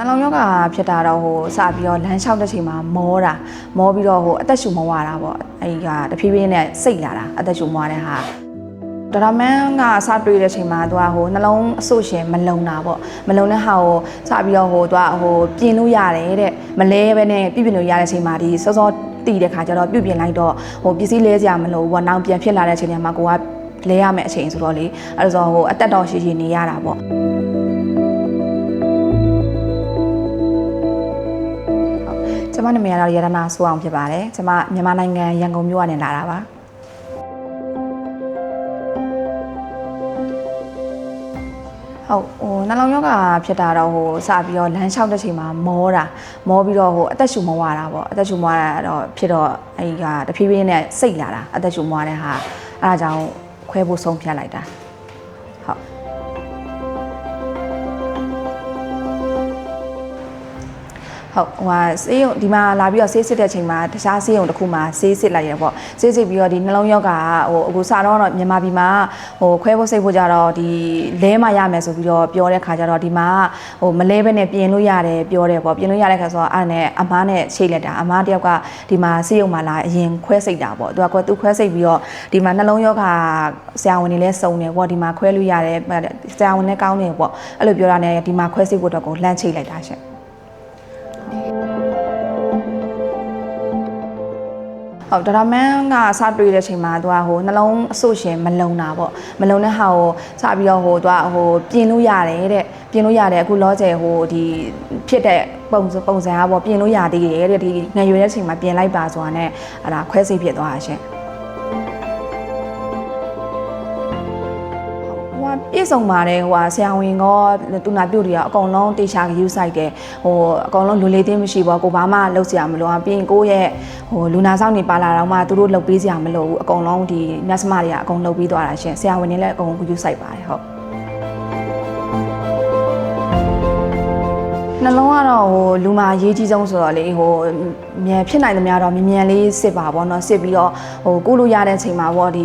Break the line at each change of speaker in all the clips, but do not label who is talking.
နှလုံးယောဂဖြစ်တာတော့ဟိုစပြီးတော့လမ်းလျှောက်တဲ့ချိန်မှာမောတာမောပြီးတော့ဟိုအသက်ရှူမဝတာပေါ့အဲဒီကတဖြည်းဖြည်းနဲ့စိတ်လာတာအသက်ရှူမဝတဲ့ဟာဒရမန်ကစတွေ့တဲ့ချိန်မှာသူကဟိုနှလုံးအဆုရှင်မလုံတာပေါ့မလုံတဲ့ဟာကိုစပြီးတော့ဟိုသူကဟိုပြင်လို့ရတယ်တဲ့မလဲပဲနဲ့ပြပြင်လို့ရတဲ့ချိန်မှာဒီစောစောတည်တဲ့ခါကျတော့ပြုတ်ပြင်လိုက်တော့ဟိုပစ္စည်းလဲစရာမလိုဘူးပေါ့နောက်ပြန်ဖြစ်လာတဲ့အချိန်မှာကိုကလဲရမယ့်အချိန်ဆိုတော့လေအဲဒါဆိုဟိုအသက်တော်ရှိရှိနေရတာပေါ့ ကျမနာမည်ကတော့ရတနာဆိုအောင်ဖြစ်ပါတယ်ကျမမြန်မာနိုင်ငံရန်ကုန်မြို့ကနေလာတာပါဟုတ်ဟိုနှလုံးယောဂဖြစ်တာတော့ဟိုစပြီးတော့လမ်းလျှောက်တဲ့ချိန်မှာမောတာမောပြီးတော့ဟိုအသက်ရှူမဝတာပေါ့အသက်ရှူမဝတာတော့ဖြစ်တော့အဲဒီကတဖြည်းဖြည်းနဲ့စိတ်လာတာအသက်ရှူမဝတဲ့ဟာအဲဒါကြောင့်ခွဲဖို့ဆုံးဖြတ်လိုက်တာဟုတ် ဟုတ်ဟိုဟာဆေးရုံဒီမှာလာပြီးတော့ဆေးစစ်တဲ့အချိန်မှာတခြားဆေးရုံတစ်ခုမှာဆေးစစ်လိုက်ရပေါ့ဆေးစစ်ပြီးတော့ဒီနှလုံးရောဂါကဟိုအခုစတော့တော့မြန်မာပြည်မှာဟိုခွဲဖို့စိတ်ဖို့ကြတော့ဒီလဲမရမယ်ဆိုပြီးတော့ပြောတဲ့ခါကျတော့ဒီမှာဟိုမလဲဘဲနဲ့ပြင်လို့ရတယ်ပြောတယ်ပေါ့ပြင်လို့ရတဲ့ခါဆိုတော့အဲ့ဒါနဲ့အမားနဲ့ချိတ်လက်တာအမားတယောက်ကဒီမှာဆေးရုံမှာလာအရင်ခွဲစိတ်တာပေါ့သူကကွသူခွဲစိတ်ပြီးတော့ဒီမှာနှလုံးရောဂါဆရာဝန်တွေလည်းစုံတယ်ပေါ့ဒီမှာခွဲလို့ရတယ်ဆရာဝန်လည်းကောင်းတယ်ပေါ့အဲ့လိုပြောတာနဲ့ဒီမှာခွဲစိတ်ဖို့တော့ကိုလှမ်းချိတ်လိုက်တာရှင် ဟုတ်ဒရမန်ကစတွေ့တဲ့ချိန်မှာသူကဟိုနှလုံးအဆုရှင်မလုံတာပေါ့မလုံတဲ့ဟာကိုစပြီးတော့ဟိုသူကဟိုပြင်လို့ရတယ်တဲ့ပြင်လို့ရတယ်အခုလောဆယ်ဟိုဒီဖြစ်တဲ့ပုံစံပုံစံကပေါ့ပြင်လို့ရသေးတယ်တဲ့ဒီငရွယ်တဲ့ချိန်မှာပြင်လိုက်ပါဆိုတာနဲ့အဲ့ဒါခွဲစိတ်ဖြစ်သွားတာရှင် ပြည့်စုံပါတယ်ဟိုကဆရာဝန်ကောတူနာပြုတ်တွေကအကုန်လုံးတေချာယူဆိုင်တယ်ဟိုအကုန်လုံးလူလေးသေးမရှိဘူးကိုဘာမှလုပ်စရာမလိုအောင်ပြီးရင်ကိုယ့်ရဲ့ဟိုလူနာဆောင်နေပါလာတော့မှသူတို့လုပ်ပေးစရာမလိုဘူးအကုန်လုံးဒီနတ်စမတွေကအကုန်လုပ်ပြီးသွားတာရှင်ဆရာဝန်တွေလည်းအကုန်ယူဆိုင်ပါတယ်ဟုတ် နှလုံးကတော့ဟိုလူမာရေးကြီးဆုံးဆိုတော့လေဟိုမြန်ဖြစ်နိုင်သမျှတော့မြန်မြန်လေးစစ်ပါပေါ့နော်စစ်ပြီးတော့ဟိုကုလို့ရတဲ့အချိန်မှာပေါ့ဒီ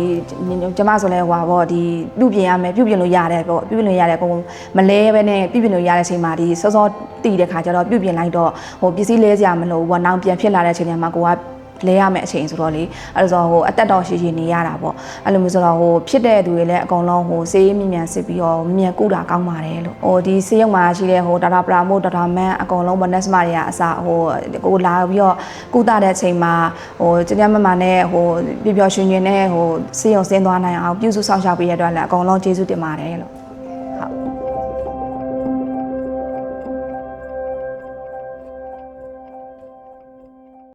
ကျမဆိုလဲဟွာပေါ့ဒီပြုတ်ပြင်ရမယ်ပြုတ်ပြင်လို့ရတယ်ပေါ့ပြုတ်ပြင်လို့ရတယ်ကိုမလဲပဲနဲ့ပြုတ်ပြင်လို့ရတဲ့အချိန်မှာဒီစောစောတည်တဲ့ခါကျတော့ပြုတ်ပြင်လိုက်တော့ဟိုပစ္စည်းလဲစရာမလိုဘူးပေါ့နောက်ပြန်ဖြစ်လာတဲ့အချိန်မှာကိုက လဲရမယ့်အချိန်ဆိုတော့လေအဲ့ဒါဆိုဟိုအသက်တော်ရှိရှိနေရတာပေါ့အဲ့လိုမျိုးဆိုတော့ဟိုဖြစ်တဲ့သူတွေလည်းအကုန်လုံးဟိုစေးမြင်မြန်စစ်ပြီးတော့မြင်မြန်ကုတာကောင်းပါတယ်လို့ဟိုဒီစေးရုံမှာရှိတဲ့ဟိုဒါတာပရာမို့ဒါတာမန်အကုန်လုံးဘနက်စမတွေကအစားဟိုကိုလာပြီးတော့ကုတာတဲ့အချိန်မှာဟိုကျကျမမနဲ့ဟိုပျော်ပျော်ရွှင်ရွှင်နဲ့ဟိုစေးရုံဆင်းသွားနိုင်အောင်ပြုစုဆောင်ရှောက်ပေးရတဲ့အတွက်လည်းအကုန်လုံးကျေးဇူးတင်ပါတယ်လို့